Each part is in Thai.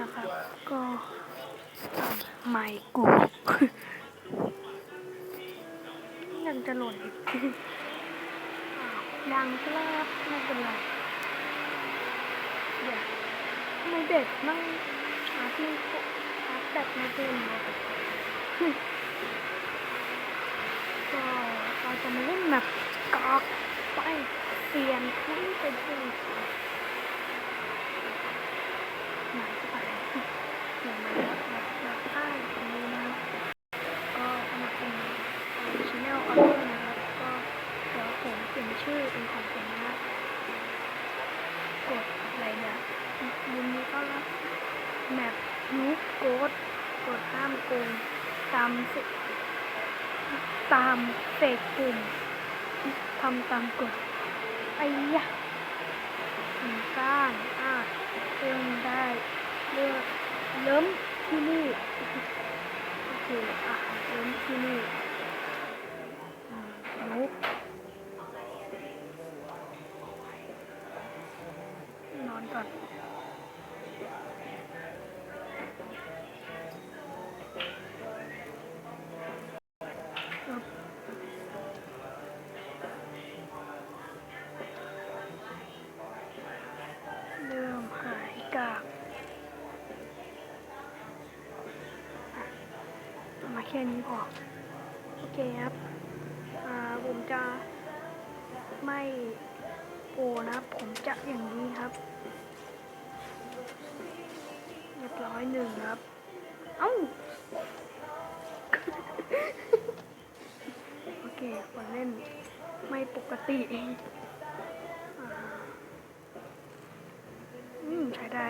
นะครับ ก็ไม่กูยังจะหล่นอีกอ้าวดังครับไม่เป็นไรเดี๋ยวไม่เด็กมั่งหาที่หาแบบไม่เป็นก็เราจะมาเล่นแบบกอกไปเปลี่ยนคุ้นไปดูหนังไปเดี๋ยวมาแบบแบบแบบป้ายตรงนี้นะครับก็มาเป็นชแนลออโต้นะครับ ก็เดี๋ยวผมเปลี่ยนชื่อเป็นของผมนะครับกดอะไรเนี่ยยินดีต้อนรับแมปนูบโกดกดห้ามโกงตามสิ ตาม เสกกลุ่มทำตามกฎไอ้ยะสิ่งสร้างอาจเพิ่มได้เลือกเริ่มที่นี่โอเคอะเริ่มที่นี่ ค่นี้พอโอเคครับอ่าผมจะไม่โอนะครับ ผมจะอย่างนี้ครับเรียบร้อยหนึ่งครับ เอ้าโอเคคนเล่นไม่ปกติอืมใช้ได้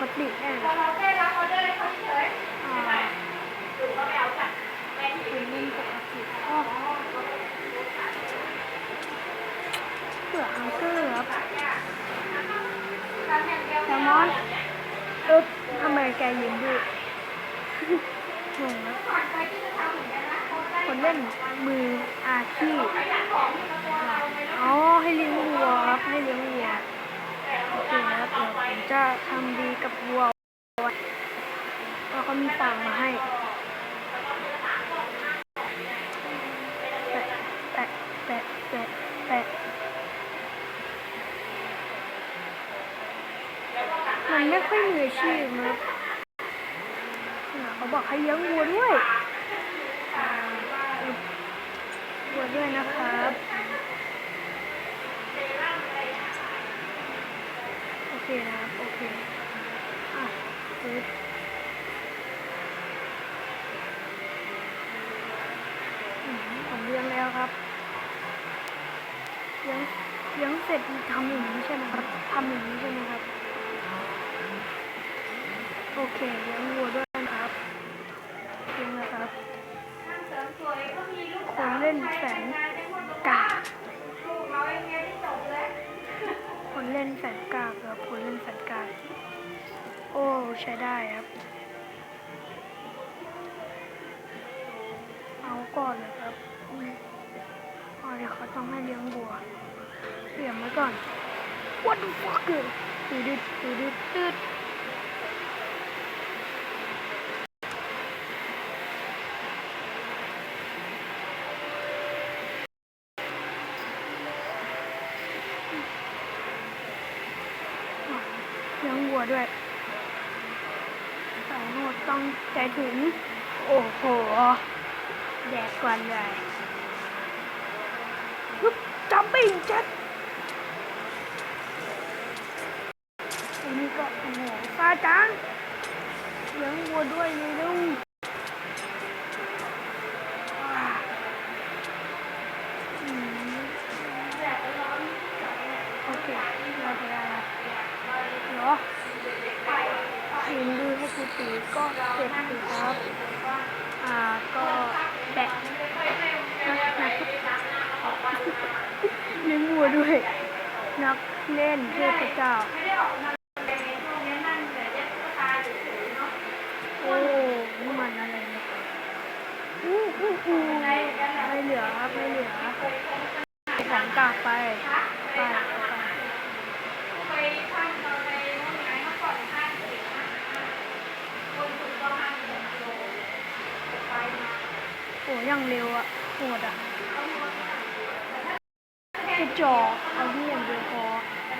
มันปกติแน่เลยเราแค่รับออเดอร์ให้เขาเฉยอ่าๆดูก็ไม่เอาจ้ะแม่ที่เป็นเล่นปกติก็เผื่อฮังเกอร์ครับทำอย่างเดียวแซลมอนอึ๊บทำไมแกยืนดื้องงนะก่อนไปที่จะทำเหมือนกันนะเขาได้คนเล่นมืออาชีพขยันของที่เราตัวเราไม่อ๋อให้เลี้ยงวัวครับให้เลี้ยงวัว จะทำดีกับวัวก็เขามีตังมาให้ แปะ แปะ แปะ แปะ แปะ มันไม่ค่อยมืออาชีพนะเนี่ยเขาบอกให้เลี้ยงวัวด้วย วัวด้วยนะครับ โอ เคนะครับ โอเค อะปึ๊บอืมผมเลี้ยงแล้วครับเลี้ยงเลี้ยงเสร็จทำอย่างนี้ใช่ไหมครับทำอย่างนี้ใช่ไหมครับ โอเคเลี้ยงวัวด้วยนะครับเลี้ยงนะครับเสริมสวยก็มีลูกคนเล่นแสนกากลูกเรคนเล่นแสน ใช้ได้ครับ เอาก่อนเลยครับอ๋อเดี๋ยวเขาต้องให้เลี้ยงวัวเตรียมไว้ก่อน What the fuck ตืดตืดตืดอะเลี้ยงวัวด้วยสายโหดต้ องใจถึงโอ้โห แดกก่อนเลยฮึบจัมปิ้งจัดอันนี้ก็โอ้โหปลาจังเลี้ยงวัวด้วยเลยลูกว้าอืม แดดร้อน โอเคเราจะได้แล้วเหรอยินดีให้กูตีก็เสร็จสิครับ อ่า ก็แบะนะนะครับเลี้ยงวัวด้วย น นักเล่นเทพเจ้า ไม่ได้ออกกำลังกายในช่วงนี้นั่งแต่เย็บตุ๊กตาเฉยๆเนาโอ้นี่มันอะไรเนี่ยอู้อู้อู้ไม่เหลือครับไม่เหลือของกลับไปไปไปไปข้างตอนในนู้นไงเมื่อก่อนห้าสิบนะคนฝึกก็ห้าสิบกิโลไปมาโอ้ยังเร็วอะโหดอะเอาหมด กระจอกเอาที่อย่างเดียวพอและ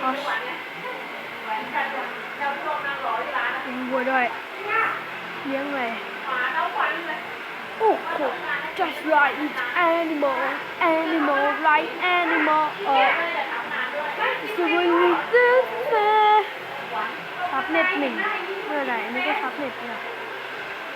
เอาแหวนเนี่ยแหวนกันวันเราชมนางหล่อที่ร้านนะเลี้ยงวัวด้วยเนี่ยเลี้ยงเลยโอ้โห just like it's animal animal like animal เออไม่ได้ทำงานด้วยสวยนิดเดียวทับเน็ตหนึ่งเมื่อไหร่นนี้ก็ทับเน็ตเนี่ย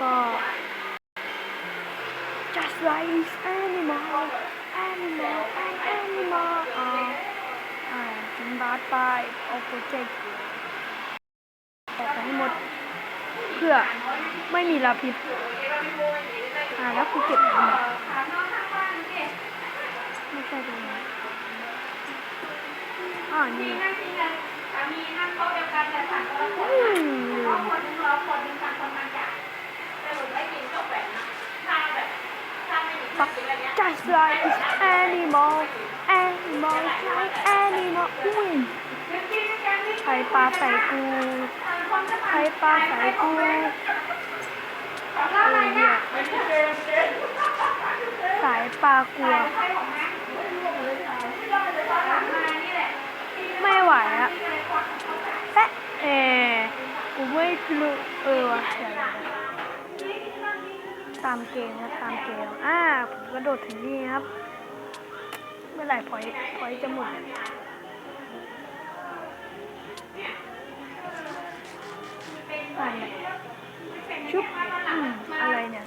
ก็ just like it's animal animal an animal อ่าอ่าถึงบาสไปเอาโปรเจกต์ออกไปให้หมด เพื่อไม่มีลาพิษอ่าแล้วกูเก็บไมถามน้องข้างบ้านสิไม่ใช่ตรงนี้อ่านี่นั่ง ข้าวกินอะไรเงี้ย just like it's animal animal like animal อุ้ยนึกกินนึกแกงนี่ใครปลาใส่กูใครปลาใส่กูเล่าอะไรเนี่ยสายปลากลัว ไม่ไหวอะที่เลยควักเขาจ่ายแปะเอกูไม่รู้เออว่ะ ตามเกมนะตามเกมอ่าผมกระโดดถึงนี่ครับ เมื่อไหร่พอยพอยจะหมดอะไรเนี่ยชุบออะไรเนี่ย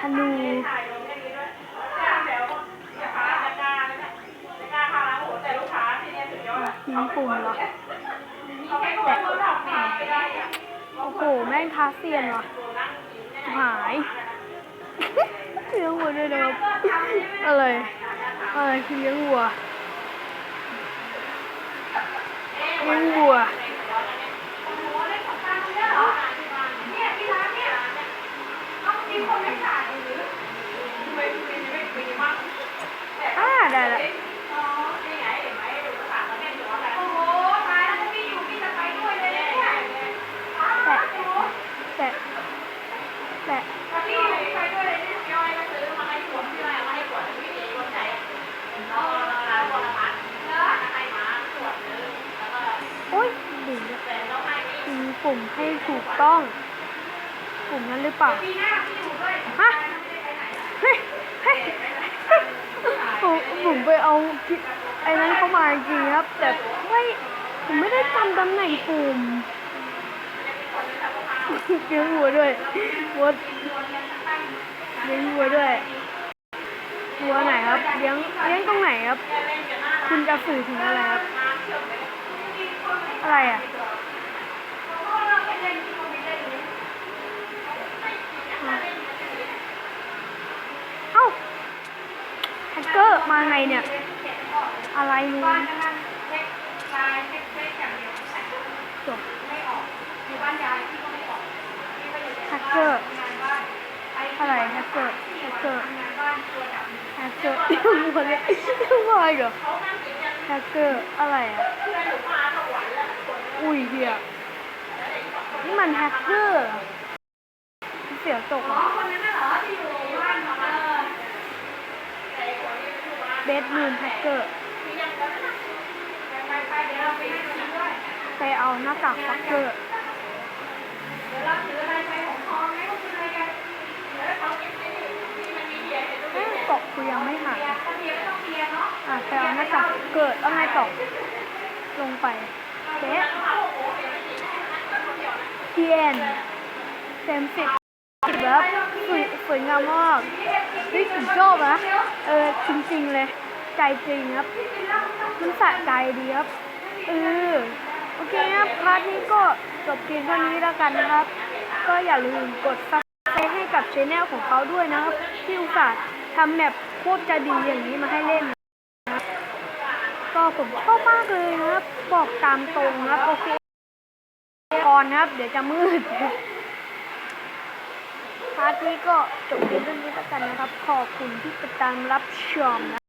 ธนูถ่ายลงแค่นี้ด้วยเดี๋ยวอย่าพาจะกล้าเลยนะจะกล้าพาล้างหัวแต่ลูกค้าที่เนี่ยสุดยอดอะยิงปุ่มเหรอเขาไม่โอ้โห แม่งทาเซียนว่ะหาย เลี้ยงวัวด้วยนะครับอะไรอะไรคือเลี้ยงวัวเลี้ยงวัวมีคนไม่ถ่ายหรือทำไมคุณไม่ไม่มาก อ่าได้ละ อ๋อนี่ไงเห็นไหมดูภาษาเขาเล่นอยู่ว่าแบบโอ้โหตายแล้วพี่อยู่พี่จะไปด้วยเลยเนี่ย แตะแตะแตะ พี่อยู่ไปด้วยเลยเนี่ยย่อยก็ซื้อมาให้ขวดที่ไรมาให้ขวดพี่เองคนใจเอาเอาคนละพันเนอะให้มาขวดนึงแล้วก็ โอ๊ยดึง แต่ต้องให้พี่ มี ปุ่มให้ถูกต้อง ปุ่มนั้นหรือเปล่าฮะเฮ้ยเฮ้ยผมไปเอาไอ้นั้นเข้ามาจริงครับ แต่ไม่ผมไม่ได้จำตำแหน่งปุ่มเลี้ยงวัวด้วยวัวเลี้ยงวัวด้วยวัวไหนครับเลี้ยงเลี้ยงตรงไหนครับ คุณจะสื่อถึงอะไรครับ อะไรอะ เอ้าแฮกเกอร์ มาไงเนี่ย อะไรมึงบ้านกำลังเช็คลายเช็คเช็คอย่างเดียวจบไม่ออกบ้านยายพี่ก็ไม่ออกพี่ก็อยู่แฮกเกอร์อะไรแฮกเกอร์แฮกเกอร์แฮกเกอร์เลี้ยงวัวเลยเลี้ยงวัวอีกเหรอเขานั่งกินกันแฮกเกอร์อะไรอะอุ้ยเฮียนี่มันแฮกเกอร์เหรอเสียตกอะ เบดรูมแฮกเกอร์มีอย่างนั้นนะไปเดี๋ยวเราไปให้ดูด้วยไปเอาหน้ากากฟักเกอร์เดี๋ยวเราถืออะไปของทองไหมก็คืออะไรกันเดี๋ยวเขาเก็บไปดิที่มันมีเบียร์เห็นดูเอ๊ะดิตกกูยังไม่หายเบียร์ถ้าเบียร์ไม่ต้องเบียร์เนาะอะไปเอาหน้ากากเกิดแล้วไงต่อลงไปเบสเทียนเต็มสิบ วยสวยงามมากเฮ้ยผมชอบนะเออจริงๆเลย ใจจริงครับ มันสะใจดีครับ เออ โอเคครับพาร์ทนี้ก็จบเพียงเท่านี้แล้วกันนะครับ ก็อย่าลืมกด subscribe ให้กับช anel ของเขาด้วยนะครับ ที่อุตส่าห์ทำแมปโคตรจะดีอย่างนี้มาให้เล่นนะครับก็ผมชอบมากเลยนะครับ บอกตามตรงนะครับ โอเคก่อนนะครับ เดี๋ยวจะมืดาร์ทนี้ก็จบเพียงเท่านี้แล้วกันนะครับ ขอบคุณที่ติดตามรับชมนะ